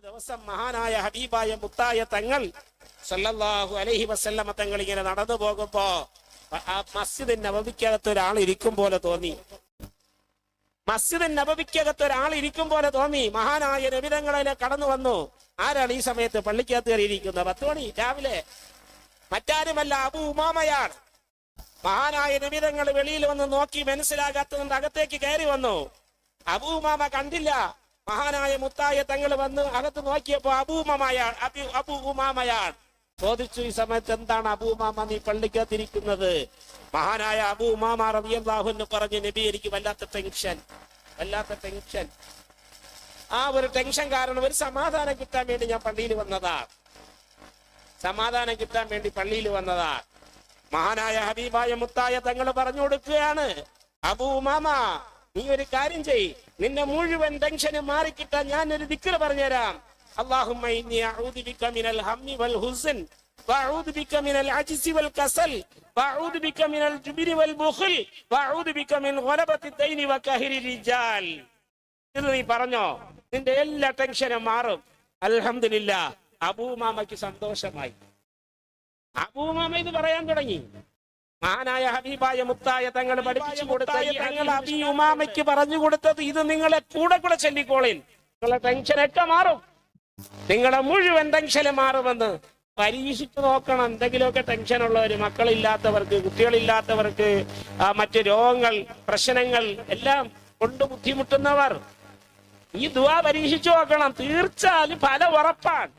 ഒരു ദിവസം മഹാനായ ഹബീബായ മുത്തായ തങ്ങൾ സല്ലല്ലാഹു അലൈഹി വസല്ലമ തങ്ങൾ ഇങ്ങനെ നടന്നു പോകുമ്പോ ആ- മസ്ജിദ് നബവിക്കകത്ത് ഒരാൾ ഇരിക്കും പോലെ തോന്നി. മസ്ജിദ് നബവിക്കകത്ത് ഒരാൾ ഇരിക്കും പോലെ തോന്നി. മഹാനായ നബിതങ്ങളിലെ കടന്നു വന്നു. ആരാണ് ഈ സമയത്ത് പള്ളിക്കകത്ത് കയറിയിരിക്കുന്നത് പത്ത് മണി രാവിലെ. മറ്റാരുമല്ല അബു ഉമാമയാണ്. മഹാനായ നബിതങ്ങൾ വെളിയിൽ വന്ന് നോക്കി മനസ്സിലാകാത്തതുകൊണ്ട് അകത്തേക്ക് കയറി വന്നു. അബൂമാമ കണ്ടില്ല. മഹാനായ മുത്തായ തങ്ങൾ വന്ന് അകത്ത് നോക്കിയപ്പോ അബൂമമയാണ് അബി അബു ചോദിച്ചു ഈ സമയത്ത് എന്താണ് അബൂമാമ നീ പള്ളിക്കകത്തിരിക്കുന്നത്? മഹാനായ അബു ഉമാമ എന്ന് പറഞ്ഞു നബി എനിക്ക് വല്ലാത്ത ടെൻഷൻ വല്ലാത്ത ടെൻഷൻ ആ ഒരു ടെൻഷൻ കാരണം ഒരു സമാധാനം കിട്ടാൻ വേണ്ടി ഞാൻ പള്ളിയിൽ വന്നതാ. സമാധാനം കിട്ടാൻ വേണ്ടി പള്ളിയിൽ വന്നതാ. മഹാനായ ഹബീബായ മുത്തായ തങ്ങൾ പറഞ്ഞു കൊടുക്കുകയാണ് അബൂ മാമ നീ ഒരു കാര്യം ചെയ് നിന്റെ മുഴുവൻ ടെൻഷന് മാറിക്കിട്ടാൻ ഞാൻ ഒരു ദിക്കറ് പറഞ്ഞുതരാം اللهم إني أعوذ بك من الهم والحزن وأعوذ بك من العجز والكسل وأعوذ بك من الجبن والبخل وأعوذ بك من غلبة الدين وكهر الرجال ഇത് നീ പറഞ്ഞോ നിന്റെ എല്ലാ ടെൻഷനും മാറും അൽഹംദുലില്ല അബൂമാമയ്ക്ക് സന്തോഷമായി അബൂമാമ ഇത് പറയാൻ തുടങ്ങി മഹാനായ ഹബീബായ മുത്തായ തങ്ങൾ പഠിപ്പിച്ചു കൊടുത്ത ഈ തങ്ങൾ അബി ഉമാമയ്ക്ക് പറഞ്ഞു കൊടുത്തത് ഇത് നിങ്ങളെ കൂടെ കൂടെ ചൊല്ലിക്കോളിൻ. നിങ്ങളെ ടെൻഷനൊക്കെ മാറും. നിങ്ങളെ മുഴുവൻ ടെൻഷന് മാറുമെന്ന് പരീക്ഷിച്ചു നോക്കണം. എന്തെങ്കിലുമൊക്കെ ടെൻഷൻ ഉള്ളവർ മക്കളില്ലാത്തവർക്ക് കുട്ടികളില്ലാത്തവർക്ക് മറ്റു മറ്റ് രോഗങ്ങൾ പ്രശ്നങ്ങൾ എല്ലാം കൊണ്ട് ബുദ്ധിമുട്ടുന്നവർ ഈ ദുവാ പരീക്ഷിച്ചു നോക്കണം. തീർച്ചയായും ഫലം ഉറപ്പാണ്.